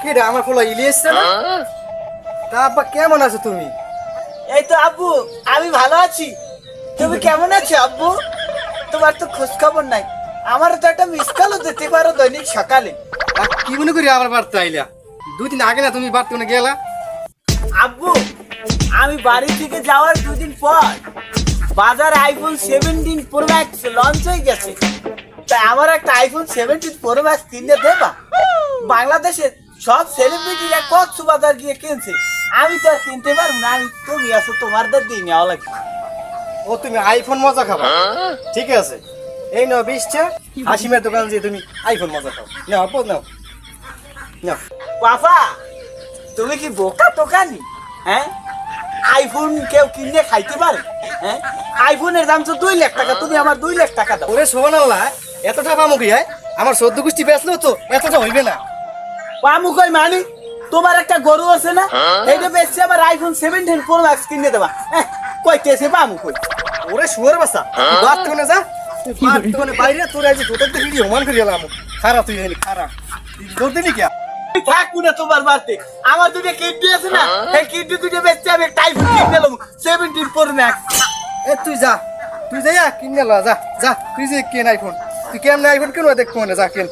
কি রে আমার ফলো ইলিয়াস না? তা আব্বা কেমন আছো তুমি? এই তো আব্বু আমি ভালো আছি। তুমি কেমন আছো আব্বু? তোমার তো খোঁজ খবর নাই। আমার তো একটা মিস কলও দিতে পারো দৈনিক সকালে। আর কি মনে করি আমার বাড়তে আইলা? দুই দিন আগে না তুমি বাড়তে মনে গেলা? আব্বু আমি বাড়ি থেকে যাওয়ার দুদিন পর বাজার iPhone seventeen pro max launch হয়ে গেছে। তাই আমার একটা আইফোন সেভেন্টিন প্রো ম্যাক্স কিনে দেবা। বাংলাদেশের সব সেলিব্রিটিরা কক্সবাজার গিয়ে কিনছে? আমি তো আর কিনতে পারব না আমি তুমি আছো তোমাদের দিয়ে নেওয়া লাগবে। ও তুমি আইফোন মজা খাবা। ঠিক আছে। এই নাও বিশটা। হাসিমের দোকান যে তুমি আইফোন মজা খাও। নাও আপু নাও। নাও। বাবা তুমি কি বোকা দোকানি হ্যাঁ? আইফোন কেউ কিনে খাইতে পারে? হ্যাঁ? আইফোনের দাম তো দুই লাখ টাকা তুমি আমার দুই লাখ টাকা দাও। ওরে শোভন আল্লাহ এতটা পামুকি হয়? আমার সদ্য গোষ্ঠী বেচলেও তো এতটা হইবে না। পামু কই মানি? তোমার একটা গরু আছে না? এইটা বেচছে আবার আইফোন সেভেন্টিন প্রো ম্যাক্স কিনে দেবা। হ্যাঁ, কই কেসে পামু কই? ওরে শুয়ার বাসা বাদ কোনে যা। বাদ কোনে বাইরে তোর আজ তোদের তো ভিডিও মান করি এলাম। খারাপ তুই এলি খারাপ তোর কি তুই থাকব না তোমার বাড়িতে। আমার দুটো কিডনি আছে না এই কিডনি দুটো বেচছে আমি একটা আইফোন কিনে নিলাম সেভেন্টিন প্রো ম্যাক্স এ তুই যা। তুই কিনে ল যা যা। তুই যে কেন আইফোন তুই কেমন আইফোন কেন দেখ কোনে যা কেন।